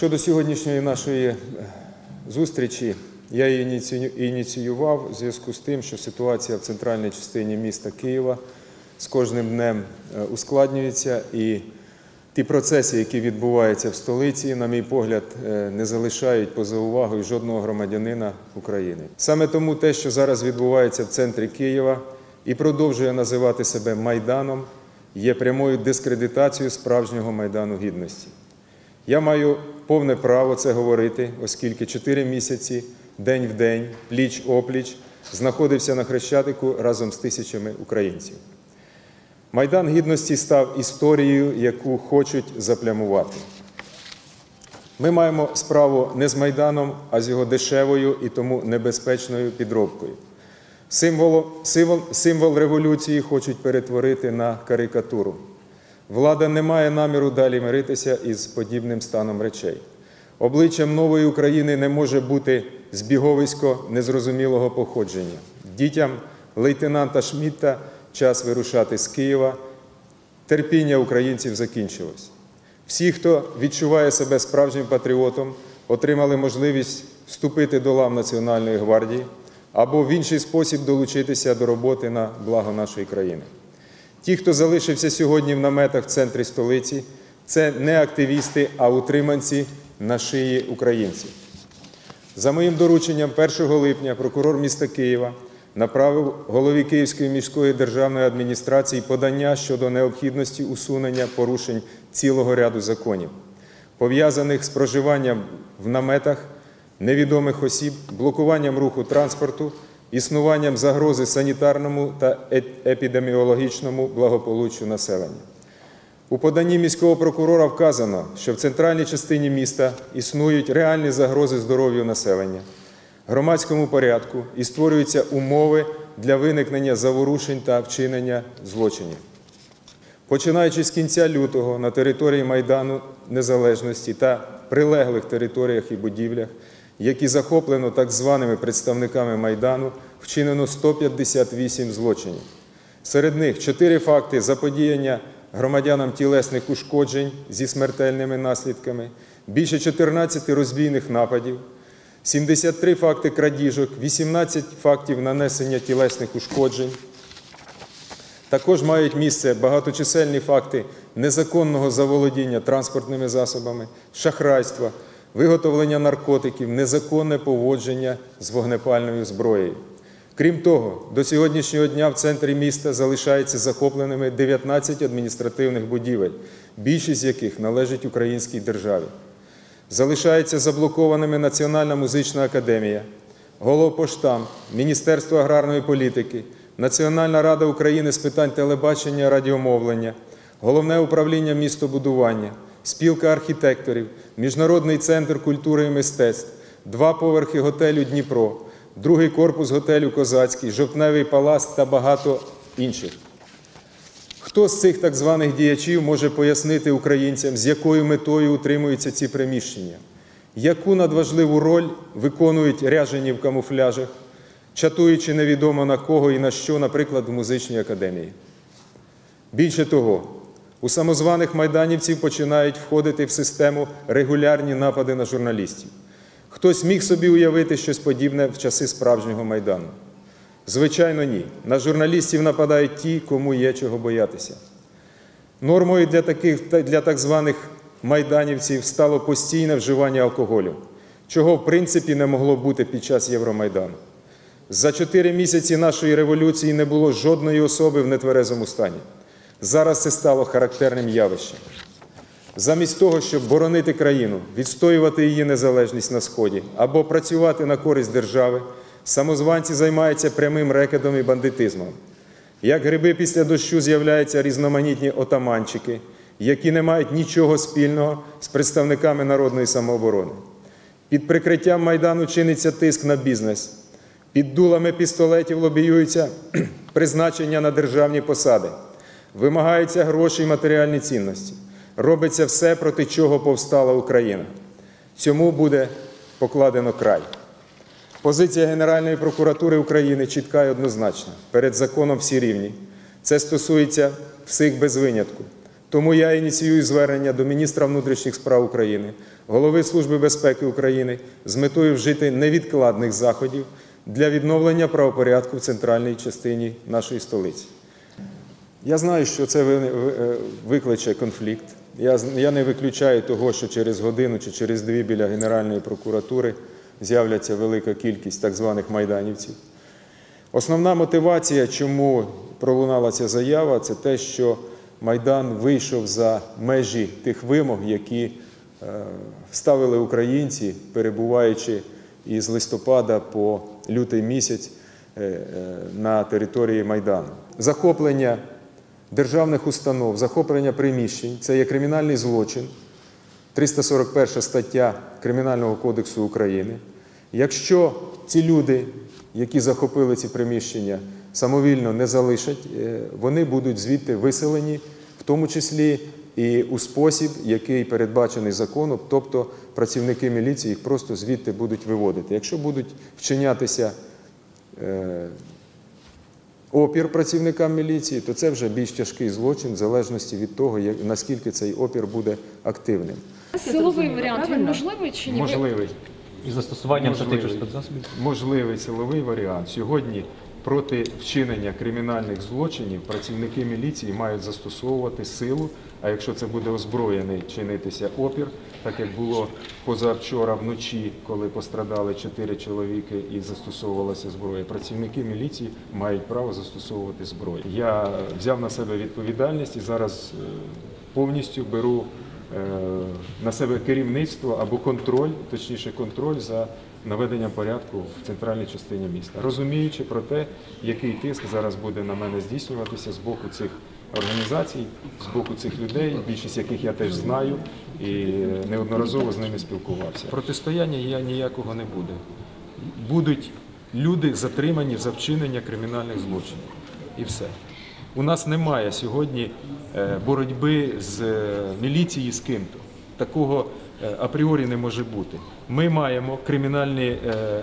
Щодо сьогоднішньої нашої е, зустрічі, я її ініціював у зв'язку з тим, що ситуація в центральній частині міста Києва з кожним днем е, ускладнюється і ті процеси, які відбуваються в столиці, на мій погляд, е, не залишають поза увагою жодного громадянина України. Саме тому те, що зараз відбувається в центрі Києва і продовжує називати себе Майданом, є прямою дискредитацією справжнього Майдану Гідності. Я маю повне право це говорити, оскільки чотири місяці, день в день, пліч опліч, знаходився на Хрещатику разом з тисячами українців. Майдан Гідності став історією, яку хочуть заплямувати. Ми маємо справу не з Майданом, а з його дешевою і тому небезпечною підробкою. Символ, символ, символ революції хочуть перетворити на карикатуру. Влада не має наміру далі миритися із подібним станом речей. Обличчям нової України не може бути збіговисько незрозумілого походження. Дітям лейтенанта Шмідта час вирушати з Києва. Терпіння українців закінчилось. Всі, хто відчуває себе справжнім патріотом, отримали можливість вступити до лав Національної гвардії або в інший спосіб долучитися до роботи на благо нашої країни. Ті, хто залишився сьогодні в наметах в центрі столиці, це не активісти, а утриманці на шиї українців. За моїм дорученням 1 липня прокурор міста Києва направив голові Київської міської державної адміністрації подання щодо необхідності усунення порушень цілого ряду законів, пов'язаних з проживанням в наметах невідомих осіб, блокуванням руху транспорту, існуванням загрози санітарному та епідеміологічному благополуччю населення. У поданні міського прокурора вказано, що в центральній частині міста існують реальні загрози здоров'ю населення, громадському порядку і створюються умови для виникнення заворушень та вчинення злочинів. Починаючи з кінця лютого на території Майдану Незалежності та прилеглих територіях і будівлях, які захоплено так званими представниками Майдану, вчинено 158 злочинів. Серед них 4 факти заподіяння громадянам тілесних ушкоджень зі смертельними наслідками, більше 14 розбійних нападів, 73 факти крадіжок, 18 фактів нанесення тілесних ушкоджень. Також мають місце багаточисельні факти незаконного заволодіння транспортними засобами, шахрайства, виготовлення наркотиків, незаконне поводження з вогнепальною зброєю. Крім того, до сьогоднішнього дня в центрі міста залишаються захопленими 19 адміністративних будівель, більшість з яких належить українській державі. Залишаються заблокованими Національна музична академія, Головпоштам, Міністерство аграрної політики, Національна рада України з питань телебачення, радіомовлення, Головне управління містобудування, спілка архітекторів, Міжнародний центр культури і мистецтв, два поверхи готелю Дніпро, другий корпус готелю Козацький, Жовтневий палац та багато інших. Хто з цих так званих діячів може пояснити українцям, з якою метою утримуються ці приміщення? Яку надважливу роль виконують ряжені в камуфляжах, чатуючи невідомо на кого і на що, наприклад, в музичній академії? Більше того, у самозваних майданівців починають входити в систему регулярні напади на журналістів. Хтось міг собі уявити щось подібне в часи справжнього майдану? Звичайно, ні. На журналістів нападають ті, кому є чого боятися. Нормою для таких для так званих майданівців стало постійне вживання алкоголю, чого в принципі не могло бути під час Євромайдану. За чотири місяці нашої революції не було жодної особи в нетверезому стані. Зараз це стало характерним явищем. Замість того, щоб боронити країну, відстоювати її незалежність на Сході або працювати на користь держави, самозванці займаються прямим рекетом і бандитизмом. Як гриби після дощу з'являються різноманітні отаманчики, які не мають нічого спільного з представниками народної самооборони. Під прикриттям Майдану чиниться тиск на бізнес. Під дулами пістолетів лобіюються призначення на державні посади, вимагаються гроші і матеріальні цінності. Робиться все, проти чого повстала Україна. Цьому буде покладено край. Позиція Генеральної прокуратури України чітка і однозначна. Перед законом всі рівні. Це стосується всіх без винятку. Тому я ініціюю звернення до міністра внутрішніх справ України, голови Служби безпеки України з метою вжити невідкладних заходів для відновлення правопорядку в центральній частині нашої столиці. Я знаю, що це е, викличе конфлікт. Я, не виключаю того, що через годину чи через дві біля Генеральної прокуратури з'являться велика кількість так званих майданівців. Основна мотивація, чому пролунала ця заява, це те, що Майдан вийшов за межі тих вимог, які е, ставили українці, перебуваючи із листопада по лютий місяць е, на території Майдану. Захоплення державних установ, захоплення приміщень це є кримінальний злочин. 341 стаття Кримінального кодексу України. Якщо ці люди, які захопили ці приміщення, самовільно не залишать, е, вони будуть звідти виселені, в тому числі і у спосіб, який передбачений законом, тобто працівники міліції їх просто звідти будуть виводити. Якщо будуть вчинятися е, опір працівникам міліції, то це вже більш тяжкий злочин, в залежності від того, як- наскільки цей опір буде активним. Силовий варіант він можливий чи ні? Можливий. І застосуванням статичних спецзасобів? Можливий силовий варіант. Сьогодні проти вчинення кримінальних злочинів працівники міліції мають застосовувати силу. А якщо це буде озброєний чинитися опір, так як було позавчора вночі, коли пострадали чотири чоловіки і застосовувалася зброя, працівники міліції мають право застосовувати зброю. Я взяв на себе відповідальність і зараз е, повністю беру е, на себе керівництво або контроль, точніше контроль за наведенням порядку в центральній частині міста, розуміючи про те, який тиск зараз буде на мене здійснюватися з боку цих організацій, з боку цих людей, більшість яких я теж знаю і неодноразово з ними спілкувався. Протистояння я ніякого не буде. Будуть люди затримані за вчинення кримінальних злочинів. І все. У нас немає сьогодні е, боротьби з е, міліцією з ким-то. Такого апріорі не може бути. Ми маємо кримінальні е,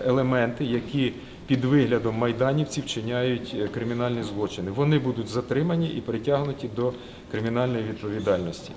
елементи, які під виглядом майданівців вчиняють е, кримінальні злочини. Вони будуть затримані і притягнуті до кримінальної відповідальності.